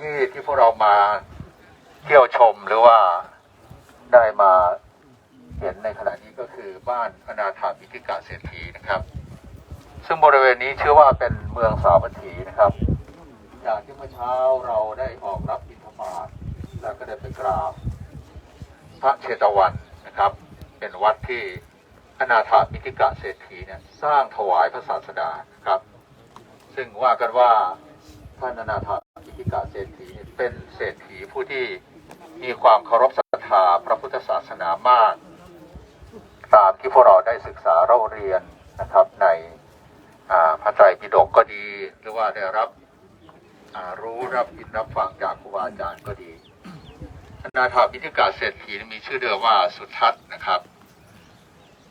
ที่ที่พวกเรามาเที่ยวชมหรือว่าได้มาเห็นในขณะนี้ก็คือบ้านอนาถามิติกาเศรษฐีนะครับ ซึ่งบริเวณนี้ชื่อว่าเป็นเมืองสาวัตถีนะครับจากที่เมื่อเช้าเราได้ออกรับบิณฑบาตแล้วก็ได้ไปกราบพระเชตวันนะครับ เป็นวัดที่อนาถามิติกาเศรษฐีเนี่ยสร้างถวายพระศาสดานะครับ ซึ่งว่ากันว่าท่านอนาถา กาเศรษฐีเนี่ยเป็นเศรษฐีผู้ที่มีความเคารพศรัทธาพระพุทธศาสนามาก ตามที่พวกเราได้ศึกษาเราเรียนนะครับในอ่าพระไตรปิฎกก็ดี หรือว่าได้รับรู้รับยินรับฟังจากครูบาอาจารย์ก็ดีอนาถาพิธิกาเศรษฐีมีชื่อเดิมว่าสุทัศน์นะครับ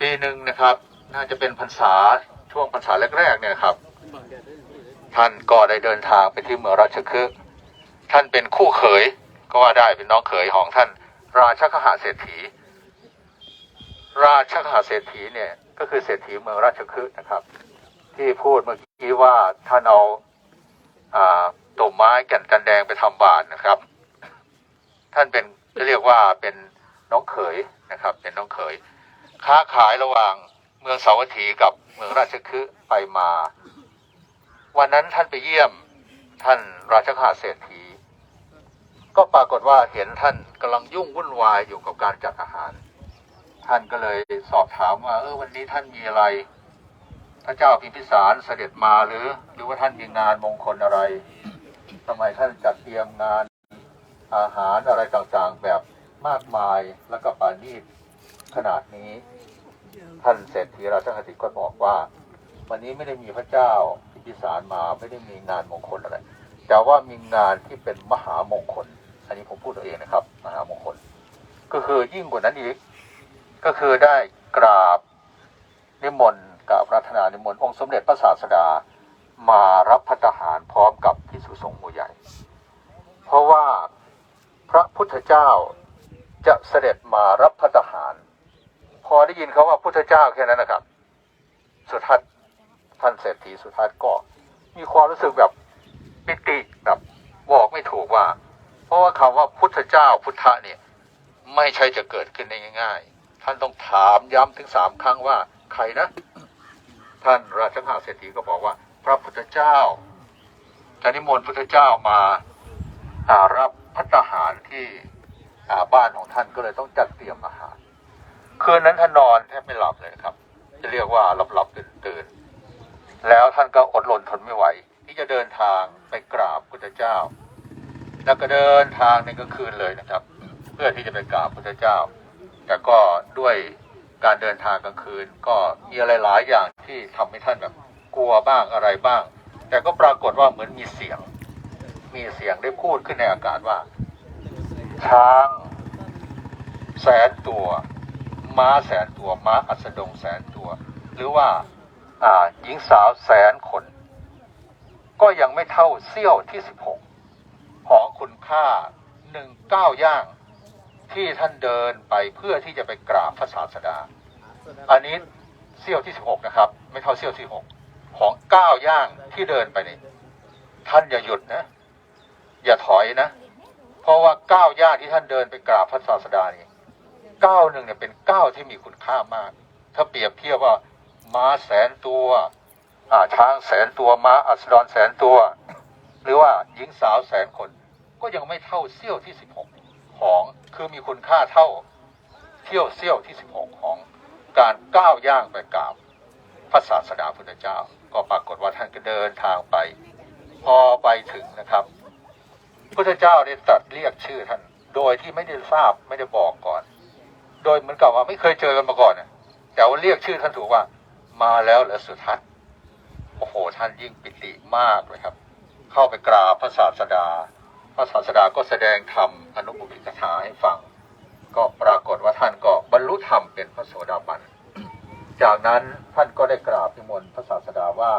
ปีหนึ่งนะครับ น่าจะเป็นพรรษาช่วงพรรษาแรกๆเนี่ยครับ ท่านก็ได้เดินทางไปที่เมืองราชคฤห์ ท่านเป็นคู่เขย ก็ว่าได้เป็นน้องเขยของท่าน ราชคหาเศรษฐี ราชคหาเศรษฐีเนี่ยก็คือเศรษฐีเมืองราชคฤห์นะครับ ที่พูดเมื่อกี้ว่าท่านเอาอ่าต้นไม้แก่นจันแดงไปทำบาตรนะครับ ท่านเป็นจะเรียกว่าเป็นน้องเขยนะครับ เป็นน้องเขย ค้าขายระหว่างเมืองสาวัตถีกับเมืองราชคฤห์ไปมา วันนั้นท่านไปเยี่ยมท่านราชคาเศรษฐี ก็ปรากฏว่าเห็นท่านกำลังยุ่งวุ่นวายอยู่กับการจัดอาหาร ท่านก็เลยสอบถามว่า เออวันนี้ท่านมีอะไร พระเจ้าพิมพิสารเสด็จมาหรือ หรือว่าท่านมีงานมงคลอะไรทำไมท่านจัดเตรียมงานอาหารอะไรต่างๆแบบมากมายแล้วก็ปานีตขนาดนี้ ท่านเศรษฐีราชคติก็บอกว่า วันนี้ไม่ได้มีพระเจ้าพิมพิสารมาไม่ได้มีงานมงคลอะไรแต่ว่ามีงานที่เป็นมหามงคล อันนี้ผมพูดตัวเองนะครับมหามงคล ก็คือยิ่งกว่านั้นอีก ก็คือได้กราบนิมนต์กราบรัตนานิมนต์องค์สมเด็จพระศาสดามารับพัฒหารพร้อมกับพิสุสงฆ์หมู่ใหญ่ เพราะว่าพระพุทธเจ้าจะเสด็จมารับพัฒหาร พอได้ยินเขาว่าพุทธเจ้าแค่นั้นนะครับ สุทัศน์ท่านเศรษฐีสุทัศน์ก็มีความรู้สึกแบบปิติแบบบอกไม่ถูกว่า ราะว่าคำว่าพุทธเจ้าพุทธะเนี่ยไม่ใช่จะเกิดขึ้นได้ง่าย ๆ ท่านต้องถามย้ำถึงสามครั้งว่าใครนะ ท่านราชาเศรษฐีก็บอกว่า พระพุทธเจ้าจะนิมนต์พุทธเจ้ามาอ่ารับพัตตาหารที่อาบ้านของท่านก็เลยต้องจัดเตรียมอาหาร คืนนั้นท่านนอนแทบไม่หลับเลยครับ จะเรียกว่าหลับหลับตื่นตื่นแล้วท่านก็อดรนทนไม่ไหว ที่จะเดินทางไปกราบพุทธเจ้า แล้วก็เดินทางในกลางคืนเลยนะครับ เพื่อที่จะไปกราบพุทธเจ้า แต่ก็ด้วยการเดินทางกลางคืน ก็มีอะไรหลายอย่างที่ทำให้ท่านแบบกลัวบ้างอะไรบ้าง แต่ก็ปรากฏว่าเหมือนมีเสียง มีเสียงได้พูดขึ้นในอากาศว่า ช้าง แสนตัว ม้าแสนตัว ม้าอัสดงแสนตัว หรือว่าอ่าหญิงสาวแสนคน ก็ยังไม่เท่าเสี้ยวที่สิบหก ของคุณค่าหนึ่งเก้าย่างที่ท่านเดินไปเพื่อที่จะไปกราบพระศาสดา อันนี้เสี้ยวที่สิบหกนะครับ ไม่เท่าเสี้ยวที่หกของเก้าย่างที่เดินไปนี่ท่านอย่าหยุดนะ อย่าถอยนะ เพราะว่าเก้าย่างที่ท่านเดินไปกราบพระศาสดานี่เก้าหนึ่งเนี่ยเป็นเก้าที่มีคุณค่ามาก ถ้าเปรียบเทียบว่าม้าแสนตัว อ่าช้างแสนตัวม้าอัสดรแสนตัว หรือว่าหญิงสาวแสนคนก็ยังไม่เท่าเสี้ยวที่สิบหกของคือมีคุณค่าเท่าเที่ยวเสี้ยวที่สิบหกของการก้าวย่างไปกราบพระศาสดาพุทธเจ้า ก็ปรากฏว่าท่านก็เดินทางไป พอไปถึงนะครับพุทธเจ้าได้ตรัสเรียกชื่อท่าน โดยที่ไม่ได้ทราบไม่ได้บอกก่อน โดยเหมือนกับว่าไม่เคยเจอกันมาก่อนนะแต่ว่าเรียกชื่อท่านถูกว่ามาแล้วเหรอสุทัศน์โอ้โหท่านยิ่งปิติมากเลยครับ เข้าไปกราบพระศาสดา พระศาสดาก็แสดงธรรมอนุบุพิกถาให้ฟัง ก็ปรากฏว่าท่านก็บรรลุธรรมเป็นพระโสดาบัน จากนั้นท่านก็ได้กราบพิมลพระศาสดาว่า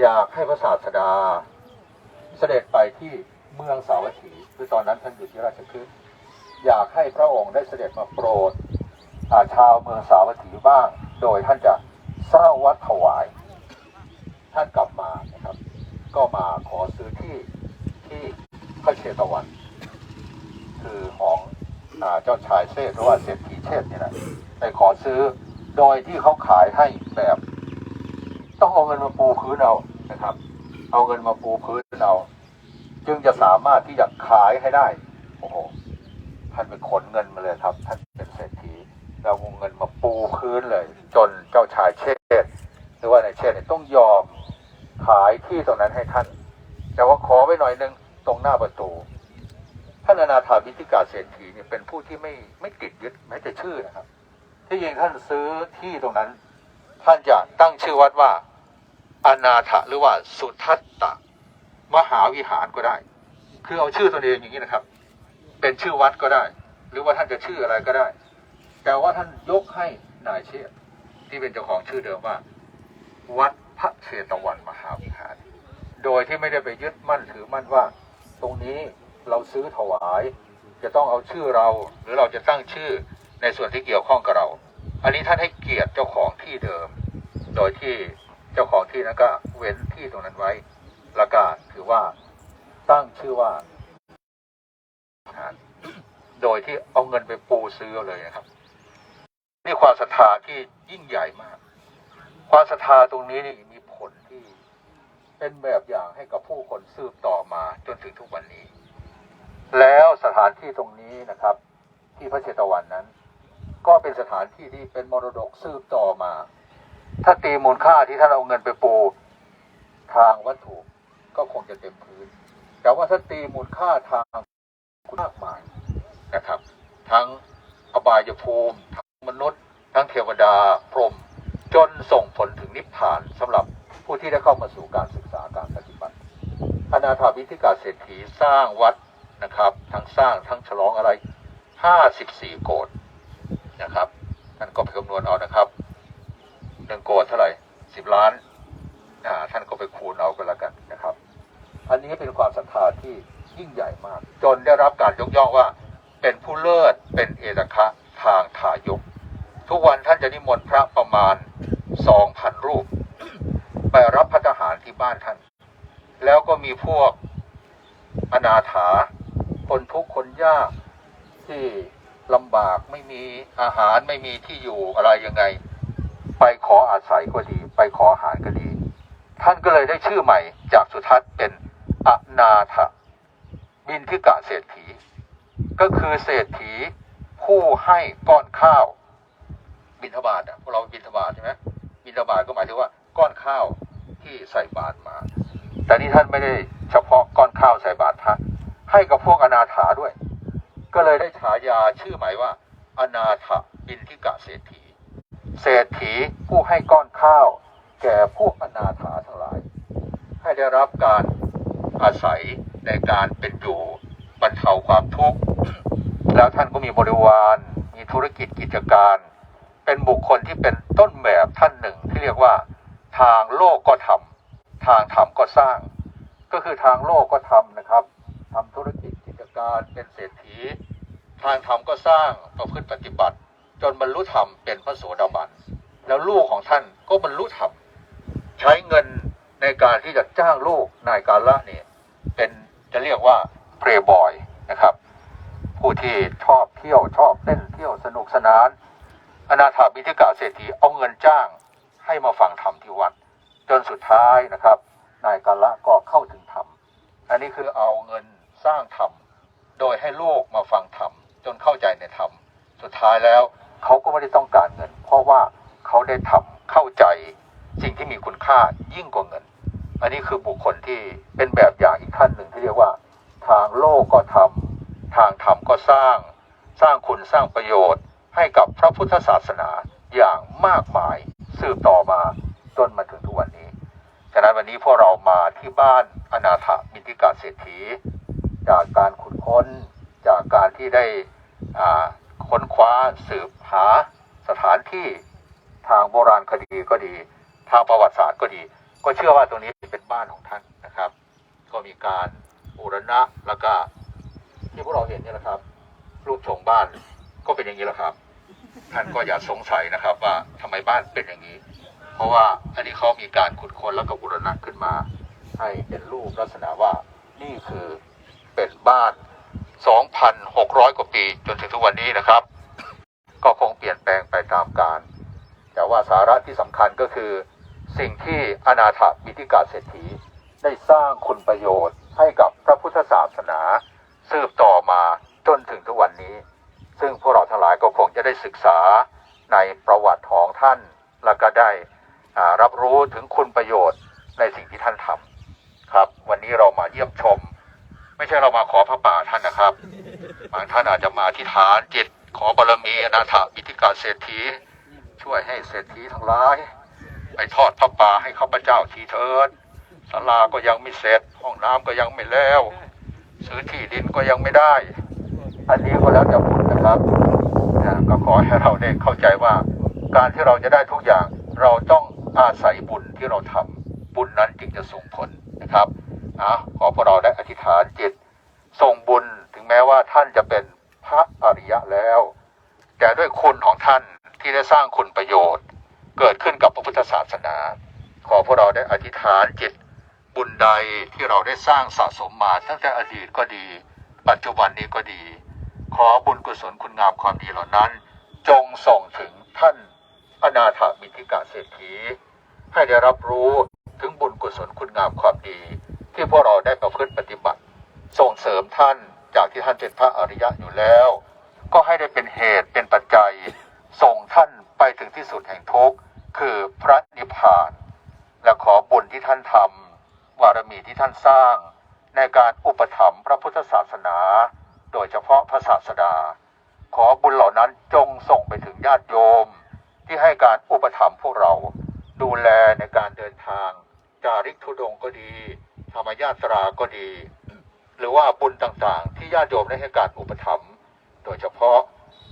อยากให้พระศาสดา เสด็จไปที่เมืองสาวัตถี คือตอนนั้นท่านอยู่ที่ราชคฤห์อยากให้พระองค์ได้เสด็จมาโปรดาชาวเมืองสาวัตถีบ้าง โดยท่านจะสร้างวัดถวาย ท่านกลับมา ก็มาขอซื้อที่ที่พระเชตวัน คือของอเจ้าชายเซธหรือว่าเศรษฐีเชษเนี่ยนะไปขอซื้อโดยที่เขาขายให้แบบ ต้องเอาเงินมาปูพื้นเอานะครับ เอาเงินมาปูพื้นเอาจึงจะสามารถที่จะขายให้ได้โอ้โหท่านไปขนเงินมาเลยครับ ท่านเป็นเศรษฐีแล้วเอาเงินมาปูพื้นเลย จนเจ้าชายเชษหรือว่าในเชษเนี่ยต้องยอม ขายที่ตรงนั้นให้ท่าน แต่ว่าขอไว้หน่อยนึงตรงหน้าประตูท่านอนาถาบิทิกาเศรษฐีเนี่ยเป็นผู้ที่ไม่ไม่ติดยึดแม้แต่ชื่อนะครับ ที่จริงท่านซื้อที่ตรงนั้น ท่านจะตั้งชื่อวัดว่าอนาถหรือว่าสุทัตตะ มหาวิหารก็ได้ คือเอาชื่อตัวเองอย่างนี้นะครับ เป็นชื่อวัดก็ได้ หรือว่าท่านจะชื่ออะไรก็ได้ แต่ว่าท่านยกให้นายเชษที่เป็นเจ้าของชื่อเดิมว่า วัด พระเชตวันมหาวิหาร โดยที่ไม่ได้ไปยึดมั่นถือมั่นว่า ตรงนี้เราซื้อถวาย จะต้องเอาชื่อเรา หรือเราจะตั้งชื่อในส่วนที่เกี่ยวข้องกับเรา อันนี้ท่านให้เกียรติเจ้าของที่เดิม โดยที่เจ้าของที่นั้นก็เว้นที่ตรงนั้นไว้ล้วก็ถือว่าตั้งชื่อว่า โดยที่เอาเงินไปปูซื้อเลยนะครับ นี่ความศรัทธาที่ยิ่งใหญ่มาก ความศรัทธาตรงนี้นี่มีผลที่เป็นแบบอย่างให้กับผู้คนสืบต่อมาจนถึงทุกวันนี้ แล้วสถานที่ตรงนี้นะครับ ที่พระเชตวันนั้น ก็เป็นสถานที่ที่เป็นมรดกสืบต่อมา ถ้าตีมูลค่าที่ท่านเอาเงินไปปูทางวัตถุก็คงจะเต็มพื้น แต่ว่าถ้าตีมูลค่าทางมากมายนะครับ ทั้งอบายภูมิ ทั้งมนุษย์ ทั้งเทวดาพรหม ส่งผลถึงนิพพานสำหรับผู้ที่ได้เข้ามาสู่การศึกษาการปฏิบัติอนาถาวิธิกาเศรษฐีสร้างวัดนะครับ ทั้งสร้างทั้งฉลองอะไร 54 โกดนะครับท่านก็ไปคำนวณเอานะครับหนึ่งโกดเท่าไหร่ 10 ล้านอ่าท่านก็ไปคูณเอากันแล้วกันนะครับ อันนี้เป็นความศรัทธาที่ยิ่งใหญ่มาก จนได้รับการยกย่องว่าเป็นผู้เลิศเป็นเอตคะทางทายก ทุกวันท่านจะนิมนต์พระประมาณ สองพันรูป ไปรับพัฒหารที่บ้านท่าน แล้วก็มีพวกอนาถา คนทุกข์คนยากที่ลำบากไม่มีอาหารไม่มีที่อยู่อะไรยังไง ไปขออาศัยก็ดี ไปขออาหารก็ดี ท่านก็เลยได้ชื่อใหม่จากสุทัศน์เป็นอนาถบินทิกะเศรษฐี ก็คือเศรษฐีผู้ให้ก้อนข้าวบิณฑบาตอะพวกเราบิณฑบาตใช่ไหม บิณฑบาตก็หมายถึงว่าก้อนข้าวที่ใส่บาตรมา แต่นี่ท่านไม่ได้เฉพาะก้อนข้าวใส่บาตรพระให้กับพวกอนาถาด้วย ก็เลยได้ฉายาชื่อหม่ว่า อนาถบินทิกะเศรษฐี เศรษฐีผู้ให้ก้อนข้าว แก่พวกอนาถาทั้งหลาย ให้ได้รับการอาศัยในการเป็นอยู่บรรเทาความทุกข์แล้วท่านก็มีบริวาร มีธุรกิจกิจการ เป็นบุคคลที่เป็นต้นแบบท่านหนึ่งที่เรียกว่าทางโลกก็ทำทางธรรมก็สร้าง ก็คือทางโลกก็ทำนะครับทำธุรกิจกิจการเป็นเศรษฐี ทางธรรมก็สร้างประพฤติปฏิบัติ จนบรรลุธรรมเป็นพระโสดาบันแล้วลูกของท่านก็บรรลุธรรมใช้เงินในการที่จะจ้างลูกนายกาละเนี่ยเป็นจะเรียกว่าเพลย์บอยนะครับ ผู้ที่ชอบเที่ยวชอบเต้นเที่ยวสนุกสนาน อนาถาบิทิกาเศรษฐีเอาเงินจ้างให้มาฟังธรรมที่วัด จนสุดท้ายนะครับ นายกาละก็เข้าถึงธรรม อันนี้คือเอาเงินสร้างธรรม โดยให้โลกมาฟังธรรม จนเข้าใจในธรรม สุดท้ายแล้วเขาก็ไม่ได้ต้องการเงิน เพราะว่าเขาได้ทำเข้าใจสิ่งที่มีคุณค่ายิ่งกว่าเงิน อันนี้คือบุคคลที่เป็นแบบอย่างอีกท่านหนึ่งที่เรียกว่า ทางโลกก็ทำทางธรรมก็สร้าง สร้างคุณสร้างประโยชน์ ให้กับพระพุทธศาสนาอย่างมากมายสืบต่อมาจนมาถึงทุกวันนี้ ฉะนั้นวันนี้พวกเรามาที่บ้านอนาถมินติกาเศรษฐี จากการขุดค้น จากการที่ได้ค้นคว้าสืบหาสถานที่ทางโบราณคดีก็ดี ทางประวัติศาสตร์ก็ดี ก็เชื่อว่าตรงนี้เป็นบ้านของท่านนะครับ ก็มีการบูรณะแล้วก็ที่พวกเราเห็นนี่ยนะครับ รูปโฉงบ้านก็เป็นอย่างนี้แหละครับ ท่านก็อย่าสงสัยนะครับ ว่าทำไมบ้านเป็นอย่างนี้ เพราะว่าอันนี้เขามีการขุดค้นแล้วก็บูรณะขึ้นมา ให้เป็นรูปลักษณะว่านี่คือเป็นบ้าน 2,600 กว่าปีจนถึงทุกวันนี้นะครับ ก็คงเปลี่ยนแปลงไปตามกาลแต่ว่าสาระที่สำคัญก็คือ สิ่งที่อนาถบิติกาเศรษฐีได้สร้างคุณประโยชน์ให้กับพระพุทธศาสนา สืบต่อมาจนถึงทุกวันนี้ ซึ่งพว ก็คงจะได้ศึกษาในประวัติของท่าน แล้วก็ได้รับรู้ถึงคุณประโยชน์ในสิ่งที่ท่านทำครับ วันนี้เรามาเยี่ยมชม ไม่ใช่เรามาขอพระป่าท่านนะครับบางท่านอาจจะมาที่ฐานจิตขอบารมีอนาถบิติกาเศรษฐี ช่วยให้เศรษฐีทั้งหลายไปทอดพระป่าให้ข้าพเจ้าทีเถิดศาลาก็ยังไม่เสร็จ ห้องน้ำก็ยังไม่แล้ว ซื้อที่ดินก็ยังไม่ได้ อันนี้ก็แล้วแต่บุญนะครับ ก็ขอให้เราได้เข้าใจว่า การที่เราจะได้ทุกอย่าง เราต้องอาศัยบุญที่เราทำบุญนั้นจึงจะส่งผลนะครับอะขอพวกเราได้อธิษฐานจิตส่งบุญถึงแม้ว่าท่านจะเป็นพระอริยะแล้ว แต่ด้วยคุณของท่านที่ได้สร้างคุณประโยชน์ เกิดขึ้นกับพระพุทธศาสนา ขอพวกเราได้อธิษฐานจิตบุญใดที่เราได้สร้างสะสมมาตั้งแต่อดีตก็ดี ปัจจุบันนี้ก็ดี ขอบุญกุศลคุณงามความดีเหล่านั้น จงส่งถึงท่านอนาถมิติกาเศรษฐีให้ได้รับรู้ถึงบุญกุศลคุณงามความดี ที่พวกเราได้ประพฤติปฏิบัติ ส่งเสริมท่านจากที่ท่านเป็นพระอริยะอยู่แล้ว ก็ให้ได้เป็นเหตุเป็นปัจจัย ส่งท่านไปถึงที่สุดแห่งทุกข์คือพระนิพพาน และขอบุญที่ท่านทำวารมีที่ท่านสร้าง ในการอุปถัมภ์พระพุทธศาสนา โดยเฉพาะพระศาสดา ขอบุญเหล่านั้นจงส่งไปถึงญาติโยม ที่ให้การอุปถัมภ์พวกเรา ดูแลในการเดินทาง จาริกธุดงก็ดี ธรรมญาตราก็ดี หรือว่าบุญต่างๆ ที่ญาติโยมได้ให้การอุปถัมภ์โดยเฉพาะ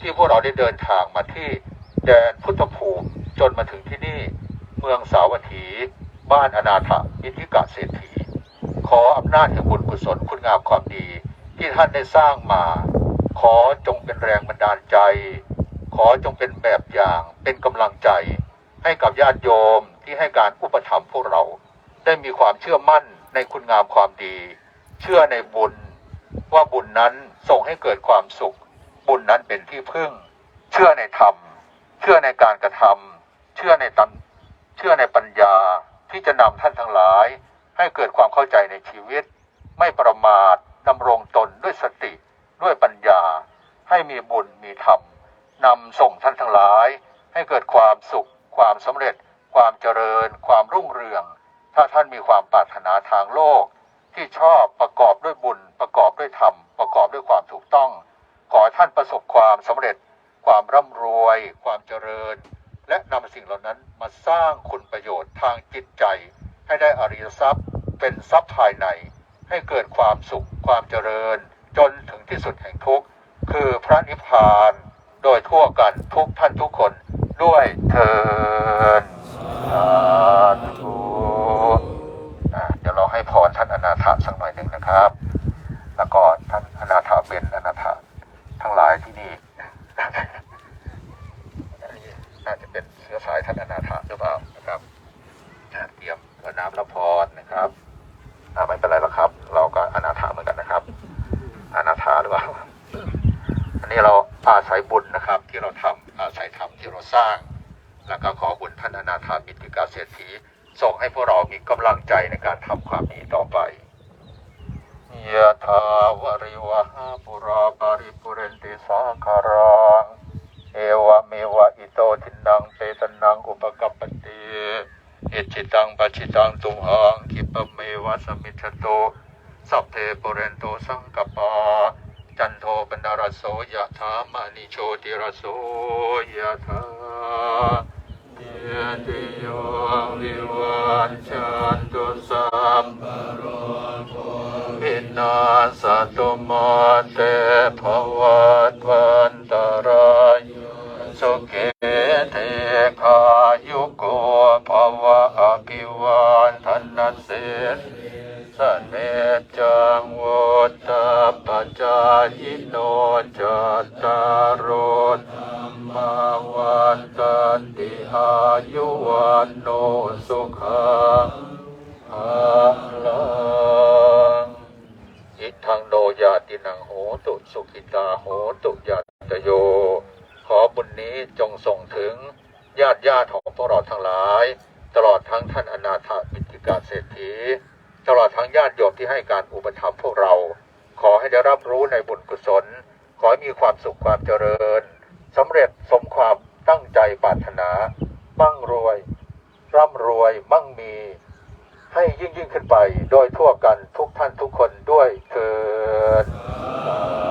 ที่พวกเราได้เดินทางมาที่แดนพุทธภูมิจนมาถึงที่นี่ เมืองสาวัตถี บ้านอนาถอิทธิกะเศรษฐีขออำนาจแห่งบุญกุศลคุณงามความดี ที่ท่านได้สร้างมา ขอจงเป็นแรงบันดาลใจ ขอจงเป็นแบบอย่างเป็นกำลังใจ ให้กับญาติโยมที่ให้การอุปถัมภ์พวกเรา ได้มีความเชื่อมั่นในคุณงามความดี เชื่อในบุญ ว่าบุญนั้นส่งให้เกิดความสุข บุญนั้นเป็นที่พึ่ง เชื่อในธรรม เชื่อในการกระทำเชื่อในตันเชื่อในปัญญาที่จะนำท่านทั้งหลาย ให้เกิดความเข้าใจในชีวิต ไม่ประมาท ดำรงตนด้วยสติด้วยปัญญา ให้มีบุญมีธรรมนำส่งท่านทั้งหลาย ให้เกิดความสุข ความสำเร็จ ความเจริญ ความรุ่งเรือง ถ้าท่านมีความปรารถนาทางโลก ที่ชอบประกอบด้วยบุญ ประกอบด้วยธรรม ประกอบด้วยความถูกต้อง ขอท่านประสบความสำเร็จ ความร่ำรวย ความเจริญ และนำสิ่งเหล่านั้นมาสร้างคุณประโยชน์ทางจิตใจ ให้ได้อริยทรัพย์เป็นทรัพย์ภายใน ให้เกิดความสุขความเจริญ จนถึงที่สุดแห่งทุกข์คือพระนิพพานโดยทั่วกันทุกท่านทุกคนด้วยเทินสาธุอะเดี๋ยวเราให้พรท่านอนาถาสักหน่อยหนึ่งนะครับ แล้วก็ท่านอนาถาเป็นอนาถาทั้งหลายที่นี่น่าจะเป็นเชื้อสายท่านอนาถาหรือเปล่านะครับอะเตรียมเพื่อน้ำรับพรนะครับอะไม่เป็นไรหรอกครับ เราก็อนาถาเหมือนกันนะครับ อนาถาหรือเปล่า อันนี้เราอาศัยบุญนะครับ ที่เราทำอาศัยธรรมที่เราสร้าง แล้วก็ขอบุญท่านอนาถาบิติกาเศรษฐีส่งให้พวกเรามีกำลังใจในการทำความดีต่อไปยะถาวริวหาปุราปาริปุเรนติสาคารัง เอวะเมวะอิโตทินังเปตนังอุ ปกัปปติอิจิตังปัจิตังตุมหังคิปเมวะสมิชโตสัพเพปุเรนโตสังกปาจันโทปนารโสยะธามนิโชติรโสยะธายติโยวิวันจัน จงส่งถึงญาติญาติของพวกเราทั้งหลาย ตลอดทั้งท่านอนาถบิณฑิกาเศรษฐี ตลอดทั้งญาติโยมที่ให้การอุปถัมภ์พวกเรา ขอให้ได้รับรู้ในบุญกุศล ขอให้มีความสุขความเจริญสำเร็จสมความตั้งใจปรารถนามั่งรวย ร่ำรวยมั่งมี ให้ยิ่งยิ่งขึ้นไปโดยทั่วกันทุกท่านทุกคนด้วยเถิด